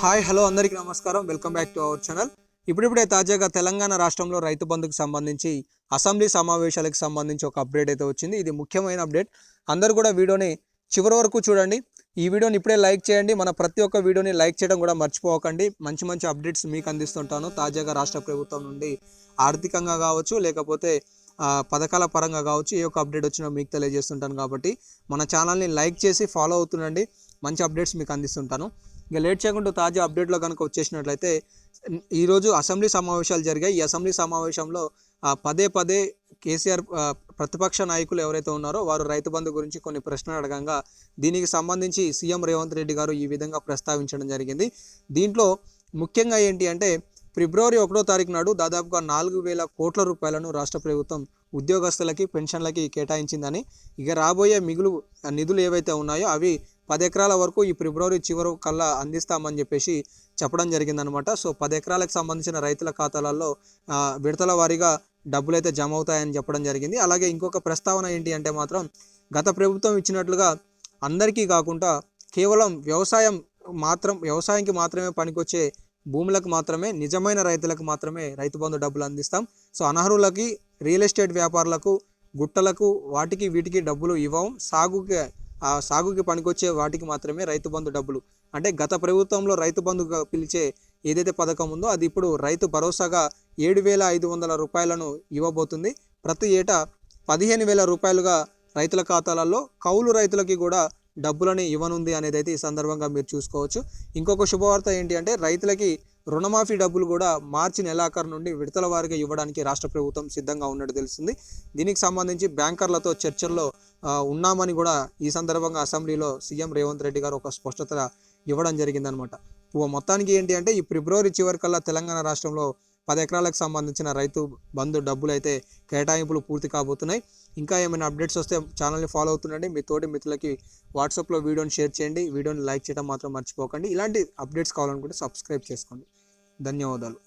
Hi hello అందరికీ నమస్కారం. Welcome back to our channel. ఇప్పుడిప్పుడే తాజాగా తెలంగాణ రాష్ట్రంలో రైతు బంధుకు సంబంధించి అసెంబ్లీ సమావేశాలకు సంబంధించి ఒక అప్డేట్ అయితే వచ్చింది. ఇది ముఖ్యమైన అప్డేట్. అందరూ కూడా వీడియోని చివరి వరకు చూడండి. ఈ వీడియోని ఇప్పుడే లైక్ చేయండి. మన ప్రతి ఒక్క వీడియోని లైక్ చేయడం కూడా మర్చిపోకండి. మంచి మంచి అప్డేట్స్ మీకు అందిస్తుంటాను. తాజాగా రాష్ట్ర ప్రభుత్వం నుండి ఆర్థికంగా కావచ్చు లేకపోతే పథకాల పరంగా కావచ్చు ఏ ఒక్క అప్డేట్ వచ్చినా మీకు తెలియజేస్తుంటాను కాబట్టి మన ఛానల్ని లైక్ చేసి ఫాలో అవుతుండండి. మంచి అప్డేట్స్ మీకు అందిస్తుంటాను. ఇక లేట్ చేయకుండా తాజా అప్డేట్లో కనుక వచ్చేసినట్లయితే ఈరోజు అసెంబ్లీ సమావేశాలు జరిగాయి. ఈ అసెంబ్లీ సమావేశంలో పదే పదే కేసీఆర్ ప్రతిపక్ష నాయకులు ఎవరైతే ఉన్నారో వారు రైతు బంధు గురించి కొన్ని ప్రశ్నలు అడగంగా దీనికి సంబంధించి సీఎం రేవంత్ రెడ్డి గారు ఈ విధంగా ప్రస్తావించడం జరిగింది. దీంట్లో ముఖ్యంగా ఏంటి అంటే ఫిబ్రవరి ఒకటో తారీఖు నాడు దాదాపుగా నాలుగు వేల కోట్ల రూపాయలను రాష్ట్ర ప్రభుత్వం ఉద్యోగస్తులకి పెన్షన్లకి కేటాయించిందని ఇక రాబోయే మిగులు నిధులు ఏవైతే ఉన్నాయో అవి పది ఎకరాల వరకు ఈ ఫిబ్రవరి చివరి కల్లా అందిస్తామని చెప్పేసి చెప్పడం జరిగిందనమాట సో పది ఎకరాలకు సంబంధించిన రైతుల ఖాతాలలో విడతల వారీగా డబ్బులు అయితే జమ అవుతాయని చెప్పడం జరిగింది. అలాగే ఇంకొక ప్రస్తావన ఏంటి అంటే మాత్రం గత ప్రభుత్వం ఇచ్చినట్లుగా అందరికీ కాకుండా కేవలం వ్యవసాయం మాత్రం వ్యవసాయంకి మాత్రమే పనికొచ్చే భూములకు మాత్రమే నిజమైన రైతులకు మాత్రమే రైతు బంధు డబ్బులు అందిస్తాం. సో అనర్హులకి రియల్ ఎస్టేట్ వ్యాపారులకు గుట్టలకు వాటికి వీటికి డబ్బులు ఇవ్వం సాగుకి ఆ సాగుకి పనికొచ్చే వాటికి మాత్రమే రైతు బంధు డబ్బులు. అంటే గత ప్రభుత్వంలో రైతు బంధుగా పిలిచే ఏదైతే పథకం ఉందో అది ఇప్పుడు రైతు భరోసాగా ఏడు వేల ఐదు వందల రూపాయలను ఇవ్వబోతుంది. ప్రతి ఏటా పదిహేను వేల రూపాయలుగా రైతుల ఖాతాలలో కౌలు రైతులకి కూడా డబ్బులని ఇవ్వనుంది అనేది అయితే ఈ సందర్భంగా మీరు చూసుకోవచ్చు. ఇంకొక శుభవార్త ఏంటి అంటే రైతులకి రుణమాఫీ డబ్బులు కూడా మార్చి నెలాఖరు నుండి విడతల వారిగా ఇవ్వడానికి రాష్ట్ర ప్రభుత్వం సిద్ధంగా ఉన్నట్టు తెలుస్తుంది. దీనికి సంబంధించి బ్యాంకర్లతో చర్చల్లో ఉన్నామని కూడా ఈ సందర్భంగా అసెంబ్లీలో సీఎం రేవంత్ రెడ్డి గారు ఒక స్పష్టత ఇవ్వడం జరిగిందనమాట. మొత్తానికి ఏంటి అంటే ఈ ఫిబ్రవరి చివరికల్లా తెలంగాణ రాష్ట్రంలో పది ఎకరాలకు సంబంధించిన రైతు బంధు డబ్బులు అయితే కేటాయింపులు పూర్తి కాబోతున్నాయి. ఇంకా ఏమైనా అప్డేట్స్ వస్తే ఛానల్ని ఫాలో అవుతుండండి. మీ తోటి మిత్రులకి వాట్సాప్లో వీడియోని షేర్ చేయండి. వీడియోని లైక్ చేయడం మాత్రం మర్చిపోకండి. ఇలాంటి అప్డేట్స్ కావాలనుకుంటే సబ్స్క్రైబ్ చేసుకోండి. ధన్యవాదాలు.